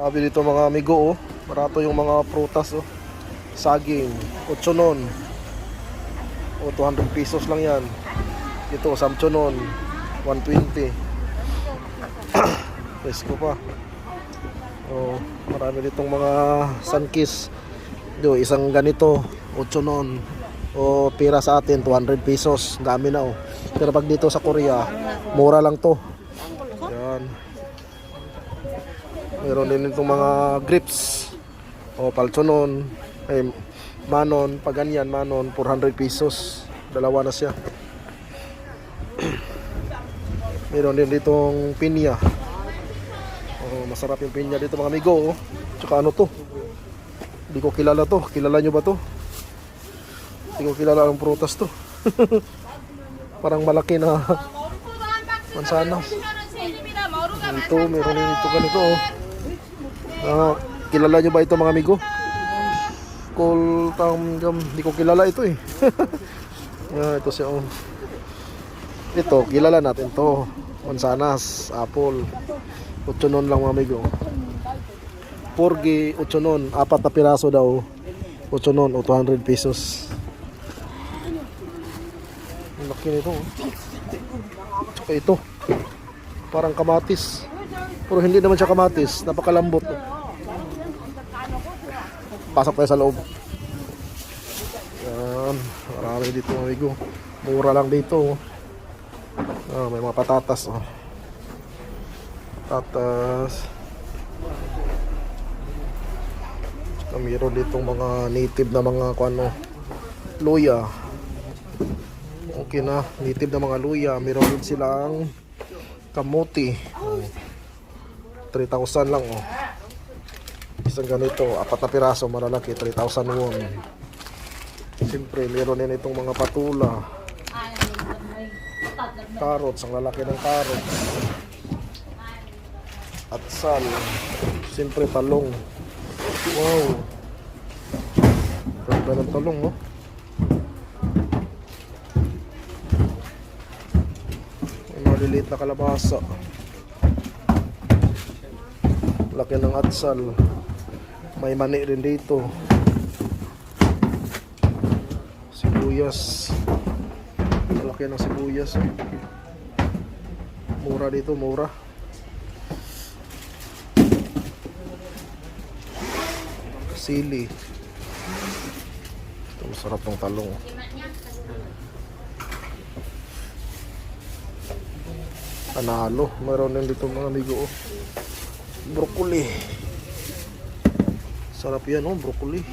Sabi dito mga amigo oh. Barato yung mga prutas oh. Saging, 8 non. O 200 pesos lang yan. Ito, samchonon, 120. Presko pa. Oh, marami ditong mga sunkist. Do, isang ganito, 8 non. O pira sa atin 200 pesos. Dami na oh. Pero pag dito sa Korea, mura lang to. Yan. Meron din itong mga grips. O palchonon. Eh, manon, pag ganyan, manon, 400 pesos. Dalawa na siya. Meron din ditong pinya. Oh, masarap yung pinya dito mga amigo. Oh. Tsaka ano to? Hindi ko kilala to. Kilala nyo ba to? Hindi ko kilala ang prutas to. Parang malaki na mansanas. Ito, meron din ito ganito. Oh. Kilala nyo ba ito mga amigo? Cool tam gam, hindi ko kilala ito eh. ah, ito siya oh. Ito, kilala natin to. Mansanas, apple. Utsunon lang mga amigo. Porgy, utsunon. Apat na piraso daw. Utsunon, o 200 pesos. Ang laki nito. oh. Ito. Parang kamatis. Pero hindi naman siya kamatis. Napakalambot. oh. Pasok tayo sa loob. Yan. Marami dito amigo. Mura lang dito. oh. Ah, may mga patatas. Oh. Patatas. Tsaka Mayroon ditong mga native na mga kuano luya. Okay na, native na mga luya. Mayroon din silang kamuti. Oh. 3,000 lang oh. Isang ganito, apat na piraso, malalaki, 3,000 won. Siyempre, meron din itong mga patula. Carrots, ang lalaki ng carrots. At sal. Siyempre, talong. Wow. Ganda ng talong, oh. May maliliit na kalabasa. Laki ng atsal. May mani rin dito. Sibuyas. Laki ng sibuyas. Mura dito, mura. Sili. Ito, masarap ng talong. Panalo. Meron din dito mga amigo. Oh. Broccoli. Sarap yan, oh, broccoli.